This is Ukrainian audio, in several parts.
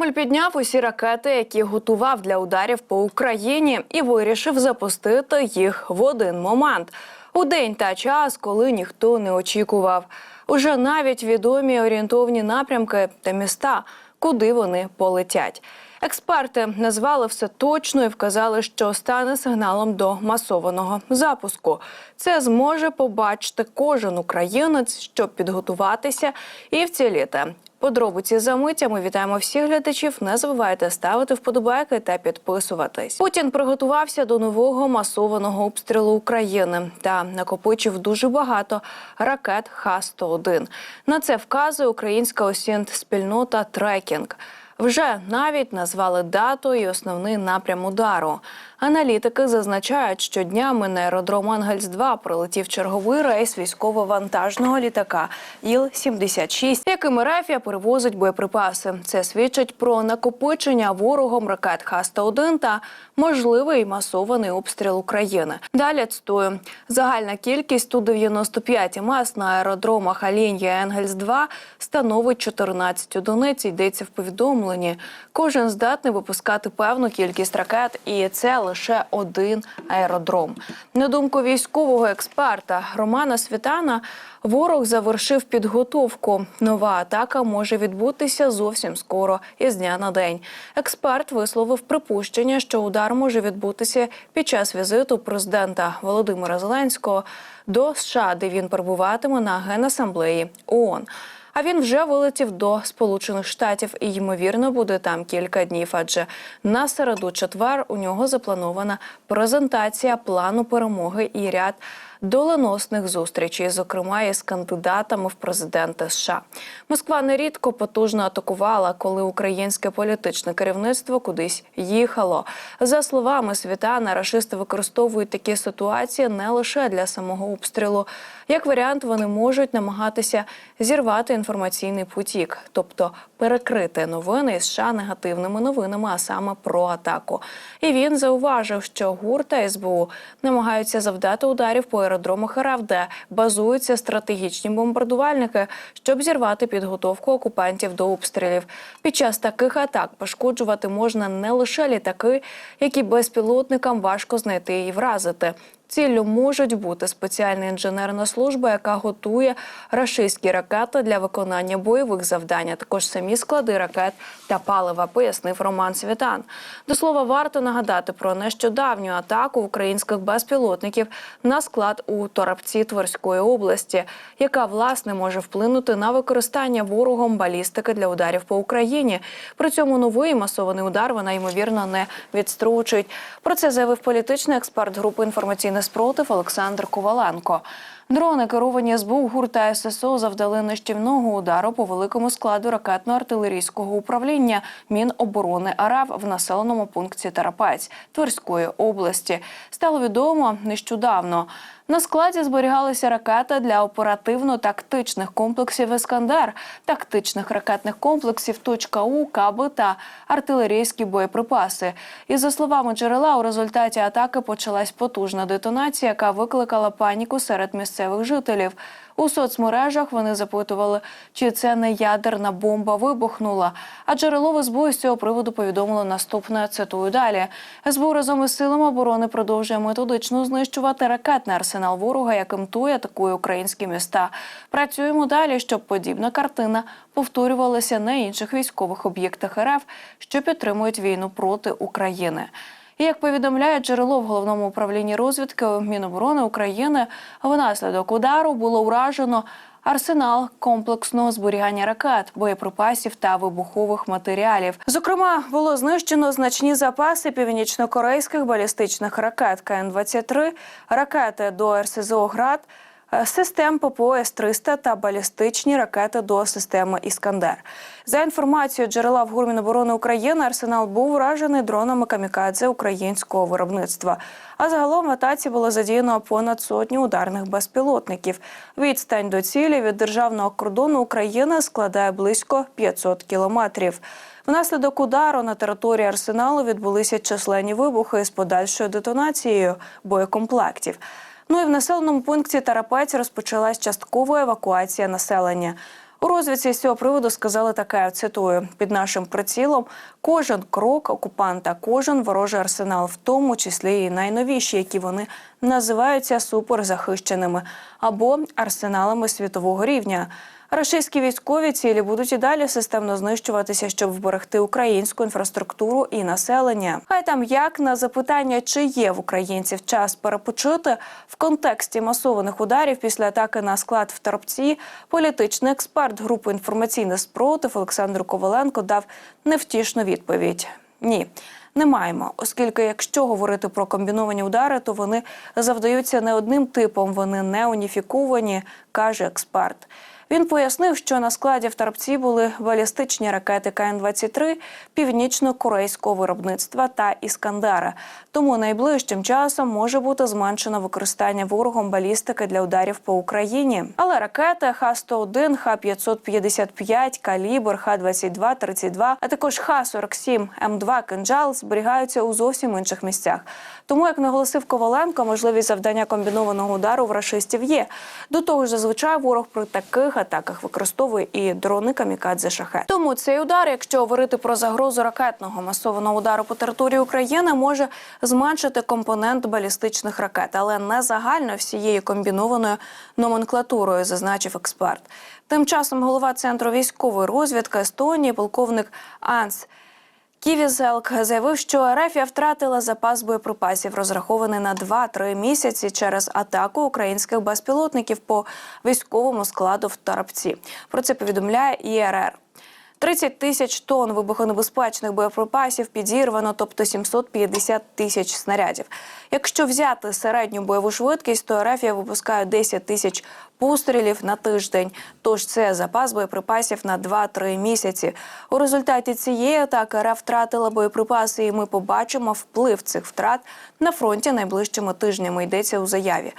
Кремль підняв усі ракети, які готував для ударів по Україні, і вирішив запустити їх в один момент у день та час, коли ніхто не очікував. Уже навіть відомі орієнтовні напрямки та міста, куди вони полетять. Експерти назвали все точно і вказали, що стане сигналом до масованого запуску. Це зможе побачити кожен українець, щоб підготуватися і вціліти. Подробиці за миттями вітаємо всіх глядачів. Не забувайте ставити вподобайки та підписуватись. Путін приготувався до нового масованого обстрілу України та накопичив дуже багато ракет Х-101. На це вказує українська осінт спільнота Трекінг. Вже навіть назвали дату і основний напрям удару. Аналітики зазначають, що днями на аеродром Ангельс-2 прилетів черговий рейс військово-вантажного літака Іл-76, яким РФ перевозить боєприпаси. Це свідчить про накопичення ворогом ракет Х-101 та можливий масований обстріл України. Далі цитую. Загальна кількість Ту-95 МС на аеродромах Алінія Енгельс-2 становить 14 одиниць. Йдеться в повідомленні. Кожен здатний випускати певну кількість ракет, і це лише один аеродром. На думку військового експерта Романа Світана, ворог завершив підготовку. Нова атака може відбутися зовсім скоро, із дня на день. Експерт висловив припущення, що удар може відбутися під час візиту президента Володимира Зеленського до США, де він перебуватиме на генасамблеї ООН. А він вже вилетів до Сполучених Штатів і ймовірно буде там кілька днів. Адже на середу четвер у нього запланована презентація плану перемоги і ряд доленосних зустрічей, зокрема із кандидатами в президенти США. Москва нерідко потужно атакувала, коли українське політичне керівництво кудись їхало. За словами Світана, рашисти використовують такі ситуації не лише для самого обстрілу. Як варіант, вони можуть намагатися зірвати інформаційний потік, тобто перекрити новини із США негативними новинами, а саме про атаку. І він зауважив, що ГУР та СБУ намагаються завдати ударів по аеродромах Херав, де базуються стратегічні бомбардувальники, щоб зірвати підготовку окупантів до обстрілів. Під час таких атак пошкоджувати можна не лише літаки, які безпілотникам важко знайти і вразити. Ціллю можуть бути спеціальна інженерна служба, яка готує рашистські ракети для виконання бойових завдань, а також самі склади ракет та палива, пояснив Роман Світан. До слова, варто нагадати про нещодавню атаку українських безпілотників на склад у Торопці Тверської області, яка власне може вплинути на використання ворогом балістики для ударів по Україні. При цьому новий масований удар вона ймовірно не відстручить. Про це заявив політичний експерт групи інформаційний спротив Олександр Коваленко. Дрони, керовані СБУ ГУР та ССО, завдали нищівного удару по великому складу ракетно-артилерійського управління Міноборони РФ в населеному пункті Тарапець Тверської області. Стало відомо нещодавно. На складі зберігалися ракети для оперативно-тактичних комплексів Іскандер, тактичних ракетних комплексів «Точка У», каби та артилерійські боєприпаси. І за словами джерела, у результаті атаки почалась потужна детонація, яка викликала паніку серед місцевих жителів. У соцмережах вони запитували, чи це не ядерна бомба вибухнула. А джерело СБУ з цього приводу повідомило наступне. Цитую далі. СБУ разом із силами оборони продовжує методично знищувати ракетний арсенал ворога, яким той атакує українські міста. Працюємо далі, щоб подібна картина повторювалася на інших військових об'єктах РФ, що підтримують війну проти України. Як повідомляє джерело в головному управлінні розвідки Міноборони України, внаслідок удару було уражено арсенал комплексного зберігання ракет, боєприпасів та вибухових матеріалів. Зокрема, було знищено значні запаси північно-корейських балістичних ракет КН-23, ракети до РСЗО «Град», систем ППО С-300 та балістичні ракети до системи Іскандер. За інформацією джерела в Гурміноборони України, арсенал був вражений дронами камікадзе українського виробництва. А загалом в атаці було задіяно понад сотню ударних безпілотників. Відстань до цілі від державного кордону України складає близько 500 кілометрів. Внаслідок удару на території арсеналу відбулися численні вибухи з подальшою детонацією боєкомплектів. Ну і в населеному пункті Тарапець розпочалась часткова евакуація населення. У розвідці з цього приводу сказали таке: цитую: під нашим прицілом кожен крок окупанта, кожен ворожий арсенал, в тому числі і найновіші, які вони називаються суперзахищеними або арсеналами світового рівня. Рашистські військові цілі будуть і далі системно знищуватися, щоб вберегти українську інфраструктуру і населення. Хай там як на запитання, чи є в українців час перепочити в контексті масованих ударів після атаки на склад в Торпці, політичний експерт групи інформаційний спротив Олександр Коваленко дав невтішну відповідь: ні. Не маємо, оскільки, якщо говорити про комбіновані удари, то вони завдаються не одним типом, вони не уніфіковані, каже експерт. Він пояснив, що на складі в Тарпці були балістичні ракети КН-23 північно-корейського виробництва та Іскандера. Тому найближчим часом може бути зменшено використання ворогом балістики для ударів по Україні. Але ракети Х-101, Х-555, Калібр, Х-22-32, а також Х-47, М2 «Кинджал» зберігаються у зовсім інших місцях. Тому, як наголосив Коваленко, можливість завдання комбінованого удару в рашистів є. До того ж, зазвичай ворог при таких атаках використовує і дрони камікадзе шахет. Тому цей удар, якщо говорити про загрозу ракетного масованого удару по території України, може зменшити компонент балістичних ракет, але не загально всією комбінованою номенклатурою, зазначив експерт. Тим часом голова центру військової розвідки Естонії, полковник Анс. Ківізелк заявив, що Рефія втратила запас боєприпасів, розрахований на 2-3 місяці через атаку українських безпілотників по військовому складу в Тарапці. Про це повідомляє ІРР. 30 тисяч тонн вибухонебезпечних боєприпасів підірвано, тобто 750 тисяч снарядів. Якщо взяти середню бойову швидкість, то РФ випускає 10 тисяч пострілів на тиждень. Тож це запас боєприпасів на 2-3 місяці. У результаті цієї атаки РФ втратила боєприпаси, і ми побачимо вплив цих втрат на фронті найближчими тижнями. Йдеться у заяві.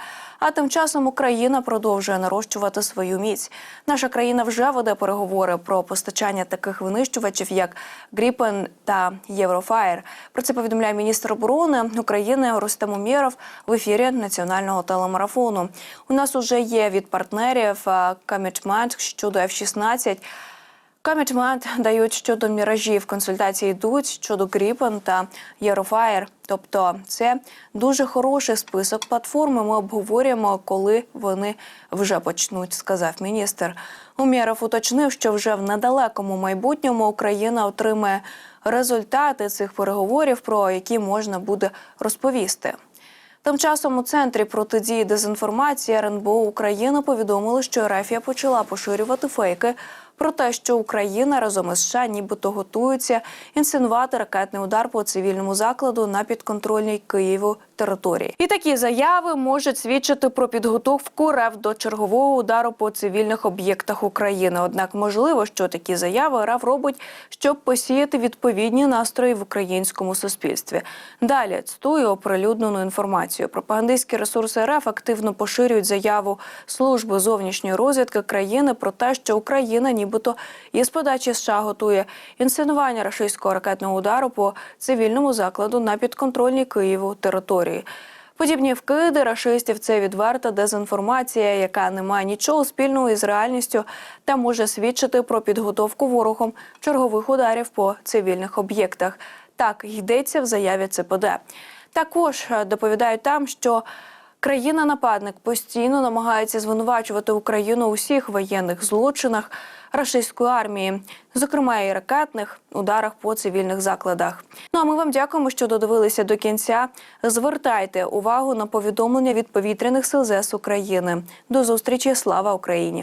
А тим часом Україна продовжує нарощувати свою міць. Наша країна вже веде переговори про постачання таких винищувачів, як Гріпен та Єврофаєр. Про це повідомляє міністр оборони України Рустем Умєров в ефірі національного телемарафону. У нас уже є від партнерів комітмент щодо F-16. Комітмент дають щодо міражів. Консультації йдуть щодо Гріпен та Єрофаєр. Тобто, це дуже хороший список платформи. Ми обговорюємо, коли вони вже почнуть, сказав міністр. Умєров уточнив, що вже в недалекому майбутньому Україна отримає результати цих переговорів, про які можна буде розповісти. Тим часом у центрі протидії дезінформації РНБО України повідомили, що Ерефія почала поширювати фейки про те, що Україна разом із США нібито готується інсценувати ракетний удар по цивільному закладу на підконтрольній Києву території. І такі заяви можуть свідчити про підготовку РФ до чергового удару по цивільних об'єктах України. Однак, можливо, що такі заяви РФ робить, щоб посіяти відповідні настрої в українському суспільстві. Далі цитую оприлюднену інформацію. Пропагандистські ресурси РФ активно поширюють заяву служби зовнішньої розвідки країни про те, що Україна нібито із подачі США готує інсценування рашистського ракетного удару по цивільному закладу на підконтрольній Києву території. Подібні вкиди рашистів це відверта дезінформація, яка не має нічого спільного із реальністю та може свідчити про підготовку ворогом чергових ударів по цивільних об'єктах. Так йдеться в заяві ЦПД. Також е, доповідають там, що країна-нападник постійно намагається звинувачувати Україну у всіх воєнних злочинах рашистської армії, зокрема і ракетних ударах по цивільних закладах. Ну а ми вам дякуємо, що додивилися до кінця. Звертайте увагу на повідомлення від повітряних сил ЗС України. До зустрічі! Слава Україні!